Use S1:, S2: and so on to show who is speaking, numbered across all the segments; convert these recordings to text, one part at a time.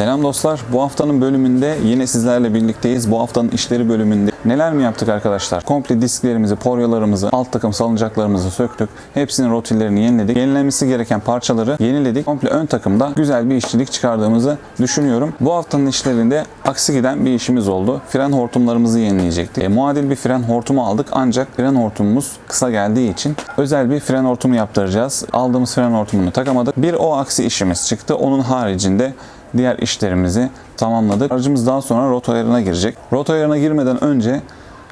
S1: Selam dostlar. Bu haftanın bölümünde yine sizlerle birlikteyiz. Bu haftanın işleri bölümünde neler mi yaptık arkadaşlar? Komple disklerimizi, poryolarımızı, alt takım salıncaklarımızı söktük. Hepsinin rotillerini yeniledik. Yenilenmesi gereken parçaları yeniledik. Komple ön takımda güzel bir işçilik çıkardığımızı düşünüyorum. Bu haftanın işlerinde aksi giden bir işimiz oldu. Fren hortumlarımızı yenileyecektik. E, muadil bir fren hortumu aldık ancak fren hortumumuz kısa geldiği için özel bir fren hortumu yaptıracağız. Aldığımız fren hortumunu takamadık. Bir o aksi işimiz çıktı. Onun haricinde diğer işlerimizi tamamladık. Aracımız daha sonra rota ayarına girecek. Rota ayarına girmeden önce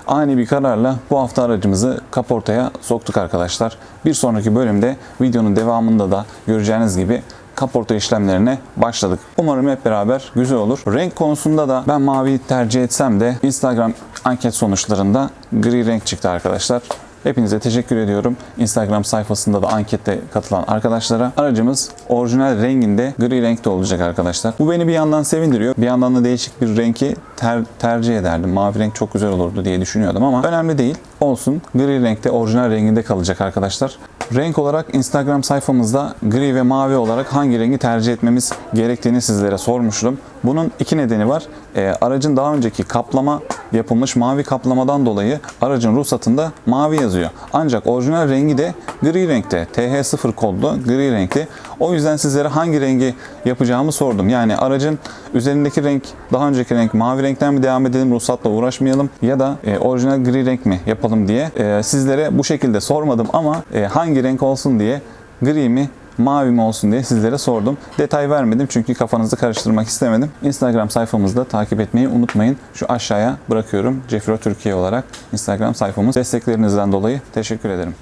S1: ani bir kararla bu hafta aracımızı kaportaya soktuk arkadaşlar. Bir sonraki bölümde videonun devamında da göreceğiniz gibi kaporta işlemlerine başladık. Umarım hep beraber güzel olur. Renk konusunda da ben mavi tercih etsem de Instagram anket sonuçlarında gri renk çıktı arkadaşlar. Hepinize teşekkür ediyorum. Instagram sayfasında da ankette katılan arkadaşlara. Aracımız orijinal renginde gri renkte olacak arkadaşlar. Bu beni bir yandan sevindiriyor. Bir yandan da değişik bir renki ter- tercih ederdim. Mavi renk çok güzel olurdu diye düşünüyordum ama önemli değil. Olsun. Gri renkte orijinal renginde kalacak arkadaşlar. Renk olarak Instagram sayfamızda gri ve mavi olarak hangi rengi tercih etmemiz gerektiğini sizlere sormuştum. Bunun iki nedeni var. Ee, aracın daha önceki kaplama yapılmış mavi kaplamadan dolayı aracın ruhsatında mavi yazıyor. Ancak orijinal rengi de gri renkte. TH0 kodlu gri renkte. O yüzden sizlere hangi rengi yapacağımı sordum. Yani aracın üzerindeki renk daha önceki renk mavi renkten mi devam edelim ruhsatla uğraşmayalım ya da e, orijinal gri renk mi yapalım diye e, sizlere bu şekilde sormadım ama e, hangi renk olsun diye gri mi mavi mi olsun diye sizlere sordum. Detay vermedim çünkü kafanızı karıştırmak istemedim. Instagram sayfamızda takip etmeyi unutmayın. Şu aşağıya bırakıyorum. Cefro Türkiye olarak Instagram sayfamız. Desteklerinizden dolayı teşekkür ederim.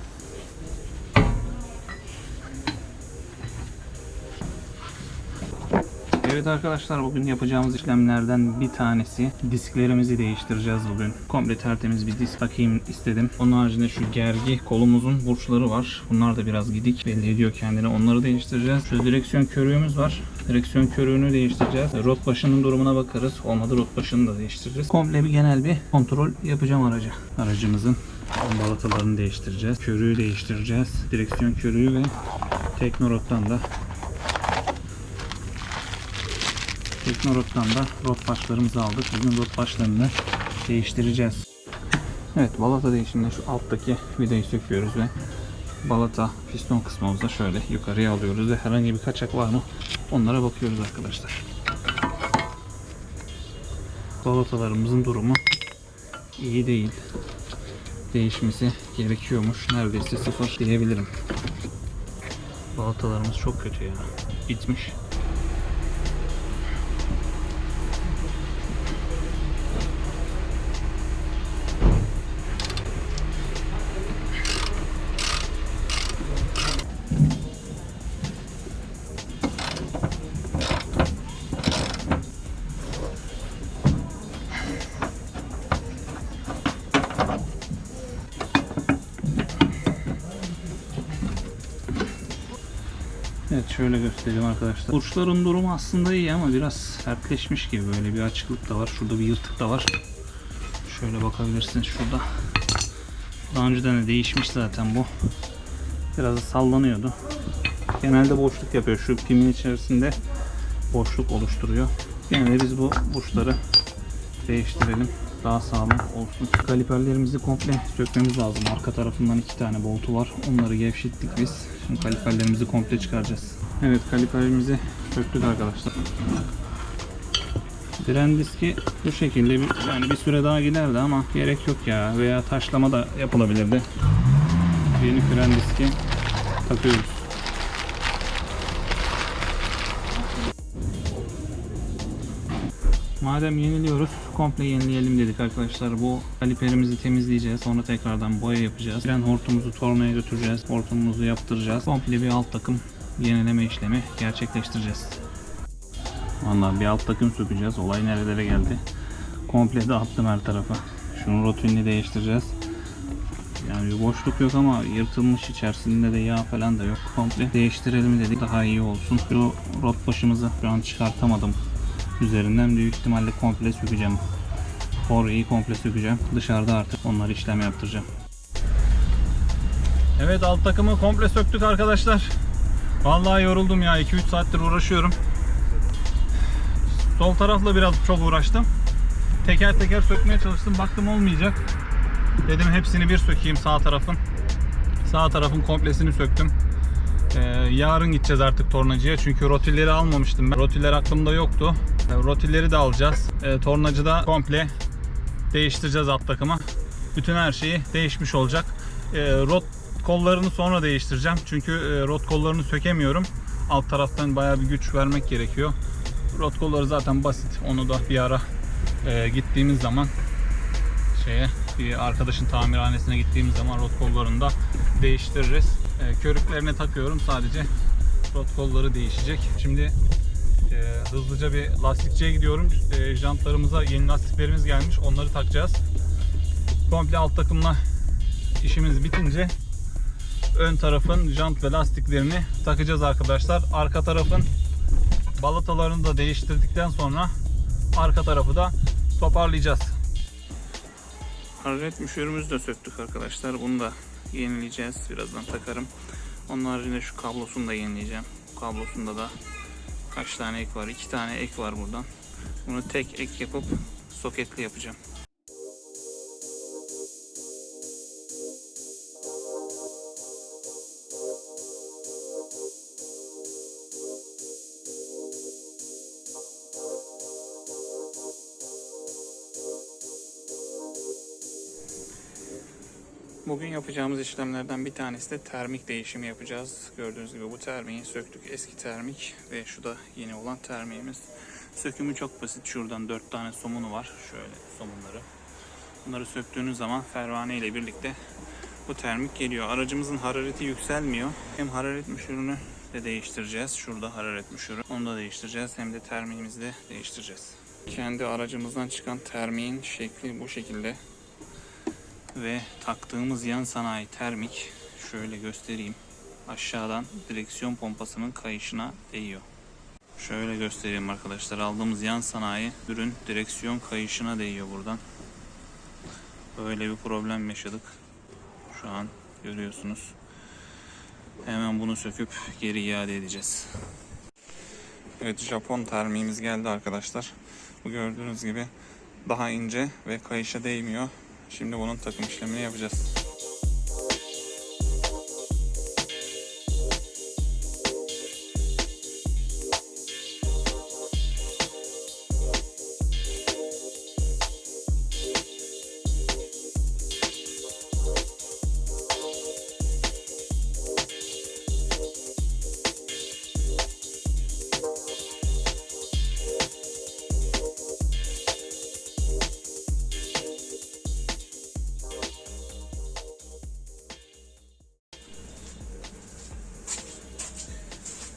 S2: Evet arkadaşlar bugün yapacağımız işlemlerden bir tanesi disklerimizi değiştireceğiz bugün. Komple tertemiz bir disk takayım istedim. Onun haricinde şu gergi kolumuzun burçları var. Bunlar da biraz gidik belli ediyor kendini. Onları değiştireceğiz. Şu direksiyon körüğümüz var. Direksiyon körüğünü değiştireceğiz. Rot başının durumuna bakarız. Olmadı rot başını da değiştireceğiz. Komple bir genel bir kontrol yapacağım araca. Aracımızın balatalarını değiştireceğiz. Körüğü değiştireceğiz. Direksiyon körüğü ve Teknorot'tan da Teknorot'tan da rot başlarımızı aldık. Bugün rot başlarını değiştireceğiz. Evet balata değişiminde şu alttaki vidayı söküyoruz ve balata piston kısmımızda şöyle yukarıya alıyoruz ve herhangi bir kaçak var mı onlara bakıyoruz arkadaşlar. Balatalarımızın durumu iyi değil. Değişmesi gerekiyormuş. Neredeyse sıfır diyebilirim. Balatalarımız çok kötü ya. Gitmiş. Evet şöyle göstereyim arkadaşlar. Burçların durumu aslında iyi ama biraz sertleşmiş gibi böyle bir açıklık da var. Şurada bir yırtık da var. Şöyle bakabilirsiniz şurada. Daha önceden de değişmiş zaten bu. Biraz da sallanıyordu. Genelde boşluk yapıyor. Şu pimin içerisinde boşluk oluşturuyor. Genelde biz bu burçları değiştirelim. Daha sağlam olsun. Kaliperlerimizi komple sökmemiz lazım. Arka tarafından iki tane boltu var. Onları gevşettik biz. Şimdi kaliperlerimizi komple çıkaracağız. Evet kaliperimizi söktük arkadaşlar. Fren diski bu şekilde bir, yani bir süre daha giderdi ama gerek yok ya veya taşlama da yapılabilirdi. Yeni fren diski takıyoruz. Madem yeniliyoruz, komple yenileyelim dedik arkadaşlar. Bu kaliperimizi temizleyeceğiz. Sonra tekrardan boya yapacağız. Fren hortumumuzu tornaya götüreceğiz. Hortumumuzu yaptıracağız. Komple bir alt takım yenileme işlemi gerçekleştireceğiz. Vallahi bir alt takım sökeceğiz. Olay nerelere geldi. Komple dağıttım her tarafa. Şunun rotunini değiştireceğiz. Yani bir boşluk yok ama yırtılmış içerisinde de yağ falan da yok. Komple değiştirelim dedik daha iyi olsun. Şu rot başımızı şu an çıkartamadım. Üzerinden büyük ihtimalle komple sökeceğim. Orayı komple sökeceğim. Dışarıda artık onları işlem yaptıracağım. Evet alt takımı komple söktük arkadaşlar. Vallahi yoruldum ya 2-3 saattir uğraşıyorum. Sol tarafla biraz çok uğraştım. Teker teker sökmeye çalıştım. Baktım olmayacak. Dedim hepsini bir sökeyim sağ tarafın. Sağ tarafın komplesini söktüm. Ee, yarın gideceğiz artık tornacıya çünkü rotilleri almamıştım ben. Rotiller aklımda yoktu. Ee, rotilleri de alacağız. Ee, tornacıda komple değiştireceğiz alt takımı. Bütün her şeyi değişmiş olacak. Ee, rot kollarını sonra değiştireceğim. Çünkü e, rot kollarını sökemiyorum. Alt taraftan bayağı bir güç vermek gerekiyor. Rot kolları zaten basit. Onu da bir ara e, gittiğimiz zaman şeye bir arkadaşın tamirhanesine gittiğimiz zaman rot kollarını da değiştiririz. E, körüklerine takıyorum sadece rot kolları değişecek. Şimdi e, hızlıca bir lastikçiye gidiyorum. E, jantlarımıza yeni lastiklerimiz gelmiş. Onları takacağız. Komple alt takımla işimiz bitince ön tarafın jant ve lastiklerini takacağız arkadaşlar. Arka tarafın balatalarını da değiştirdikten sonra arka tarafı da toparlayacağız. Hararet müşürümüzü de söktük arkadaşlar. Bunu da yenileyeceğiz. Birazdan takarım. Onun haricinde şu kablosunu da yenileyeceğim. Kablosunda da kaç tane ek var? İki tane ek var buradan. Bunu tek ek yapıp soketli yapacağım. Bugün yapacağımız işlemlerden bir tanesi de termik değişimi yapacağız. Gördüğünüz gibi bu termiği söktük. Eski termik ve şu da yeni olan termiğimiz. Sökümü çok basit. Şuradan 4 tane somunu var. Şöyle somunları. Bunları söktüğünüz zaman fervane ile birlikte bu termik geliyor. Aracımızın harareti yükselmiyor. Hem hararet müşürünü de değiştireceğiz. Şurada hararet müşürü. Onu da değiştireceğiz. Hem de termiğimizi de değiştireceğiz. Kendi aracımızdan çıkan termiğin şekli bu şekilde ve taktığımız yan sanayi termik şöyle göstereyim aşağıdan direksiyon pompasının kayışına değiyor. Şöyle göstereyim arkadaşlar aldığımız yan sanayi ürün direksiyon kayışına değiyor buradan. Böyle bir problem yaşadık. Şu an görüyorsunuz. Hemen bunu söküp geri iade edeceğiz. Evet Japon termiğimiz geldi arkadaşlar. Bu gördüğünüz gibi daha ince ve kayışa değmiyor. Şimdi bunun takım işlemini yapacağız.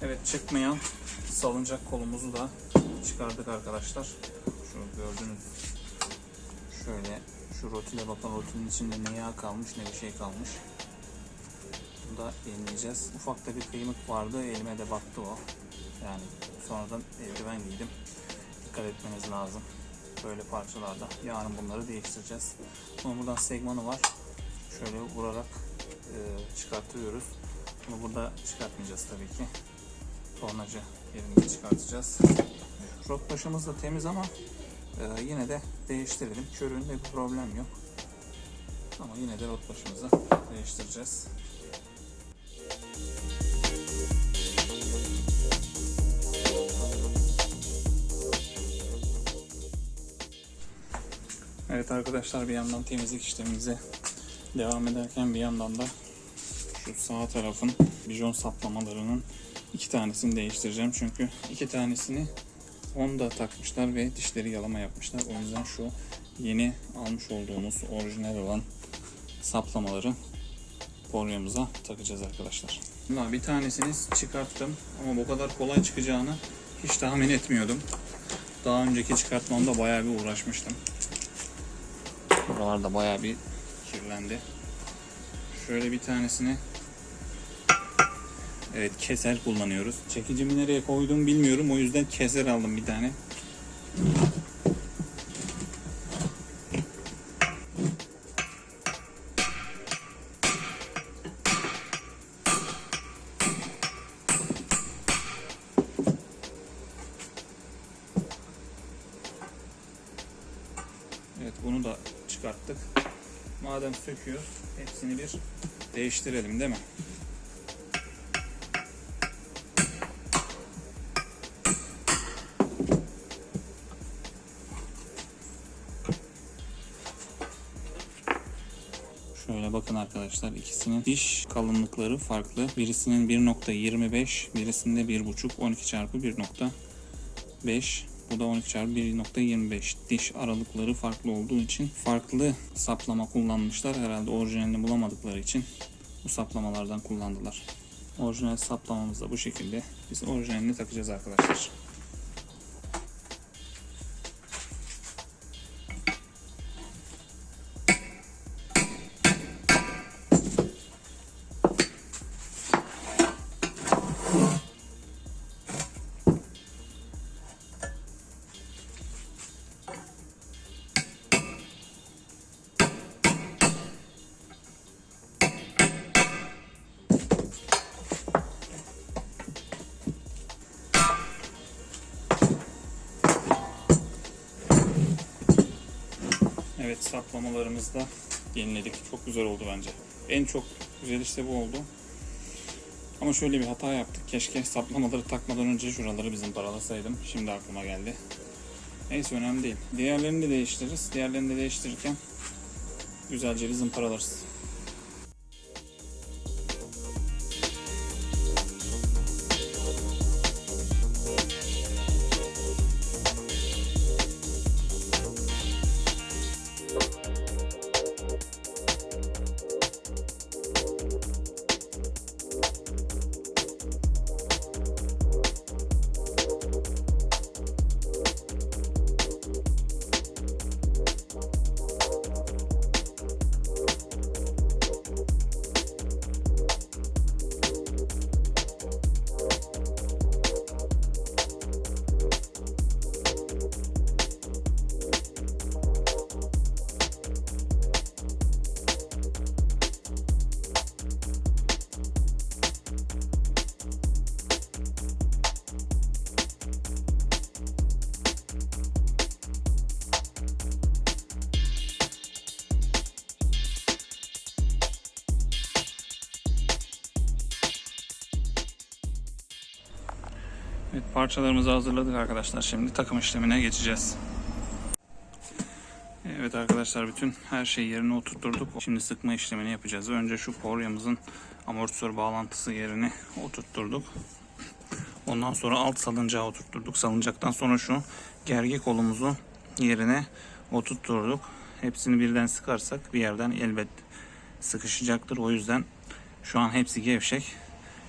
S2: Evet çıkmayan salıncak kolumuzu da çıkardık arkadaşlar. Şu gördüğünüz şöyle şu rotile bakın rotinin içinde ne yağ kalmış ne bir şey kalmış. Bunu da yenileyeceğiz. Ufakta bir kıymık vardı elime de battı o. Yani sonradan eldiven giydim. Dikkat etmeniz lazım. Böyle parçalarda. Yarın bunları değiştireceğiz. Bunun buradan segmanı var. Şöyle vurarak e, çıkartıyoruz. Bunu burada çıkartmayacağız tabii ki tornacı yerinde çıkartacağız. Rot başımız da temiz ama e, yine de değiştirelim. Körüğünde bir problem yok. Ama yine de rot başımızı değiştireceğiz. Evet arkadaşlar bir yandan temizlik işlemimize devam ederken bir yandan da şu sağ tarafın bijon saplamalarının iki tanesini değiştireceğim çünkü iki tanesini Honda takmışlar ve dişleri yalama yapmışlar. O yüzden şu yeni almış olduğumuz orijinal olan saplamaları poryamıza takacağız arkadaşlar. Bir tanesini çıkarttım ama bu kadar kolay çıkacağını hiç tahmin etmiyordum. Daha önceki çıkartmamda bayağı bir uğraşmıştım. Buralarda bayağı bir kirlendi. Şöyle bir tanesini Evet keser kullanıyoruz. Çekicimi nereye koydum bilmiyorum. O yüzden keser aldım bir tane. Evet bunu da çıkarttık. Madem söküyoruz hepsini bir değiştirelim değil mi? Bakın arkadaşlar ikisinin diş kalınlıkları farklı. Birisinin 1.25, birisinde 1.5, 12 çarpı 1.5. Bu da 12 çarpı 1.25. Diş aralıkları farklı olduğu için farklı saplama kullanmışlar. Herhalde orijinalini bulamadıkları için bu saplamalardan kullandılar. Orijinal saplamamız da bu şekilde. Biz orijinalini takacağız arkadaşlar. Evet saplamalarımızı da yeniledik. Çok güzel oldu bence. En çok güzel işte bu oldu. Ama şöyle bir hata yaptık. Keşke saplamaları takmadan önce şuraları bizim paralasaydım. Şimdi aklıma geldi. Neyse önemli değil. Diğerlerini de değiştiririz. Diğerlerini de değiştirirken güzelce bir zımparalarız. Parçalarımızı hazırladık arkadaşlar. Şimdi takım işlemine geçeceğiz. Evet arkadaşlar bütün her şeyi yerine oturtturduk. Şimdi sıkma işlemini yapacağız. Önce şu poryamızın amortisör bağlantısı yerini oturtturduk. Ondan sonra alt salıncağı oturtturduk. Salıncaktan sonra şu gergi kolumuzu yerine oturtturduk. Hepsini birden sıkarsak bir yerden elbet sıkışacaktır. O yüzden şu an hepsi gevşek.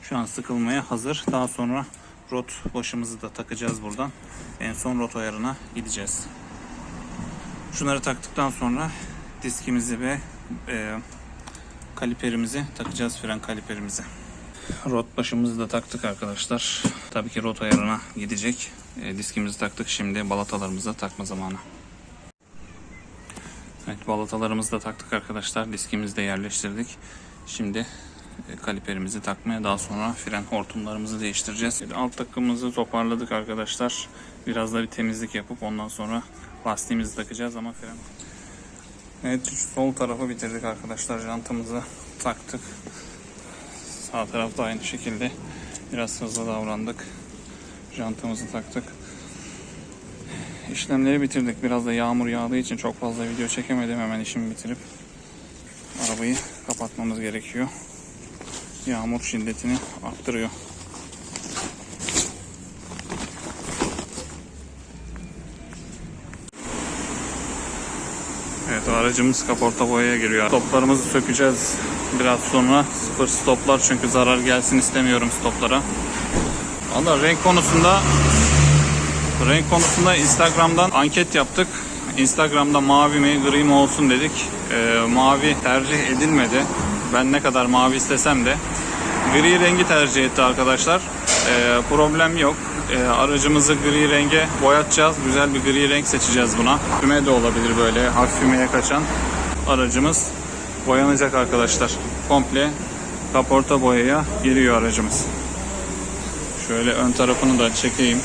S2: Şu an sıkılmaya hazır. Daha sonra rot başımızı da takacağız buradan. En son rot ayarına gideceğiz. Şunları taktıktan sonra diskimizi ve e, kaliperimizi takacağız fren kaliperimizi. Rot başımızı da taktık arkadaşlar. Tabii ki rot ayarına gidecek. E, diskimizi taktık. Şimdi balatalarımızı takma zamanı. Evet balatalarımızı da taktık arkadaşlar. Diskimizi de yerleştirdik. Şimdi kaliperimizi takmaya daha sonra fren hortumlarımızı değiştireceğiz. Alt takımımızı toparladık arkadaşlar. Biraz da bir temizlik yapıp ondan sonra lastiğimizi takacağız ama fren. Evet sol tarafı bitirdik arkadaşlar. Jantımızı taktık. Sağ tarafta aynı şekilde biraz hızlı davrandık. Jantımızı taktık. İşlemleri bitirdik. Biraz da yağmur yağdığı için çok fazla video çekemedim. Hemen işimi bitirip arabayı kapatmamız gerekiyor. Yağmur şiddetini arttırıyor. Evet aracımız kaporta boyaya giriyor. Stoplarımızı sökeceğiz biraz sonra. Sıfır stoplar çünkü zarar gelsin istemiyorum stoplara. Valla renk konusunda renk konusunda Instagram'dan anket yaptık. Instagram'da mavi mi gri mi olsun dedik. Ee, mavi tercih edilmedi. Ben ne kadar mavi istesem de gri rengi tercih etti arkadaşlar. Ee, problem yok. Ee, aracımızı gri renge boyatacağız. Güzel bir gri renk seçeceğiz buna. Füme de olabilir böyle hafif fümeye kaçan. Aracımız boyanacak arkadaşlar. Komple kaporta boyaya giriyor aracımız. Şöyle ön tarafını da çekeyim.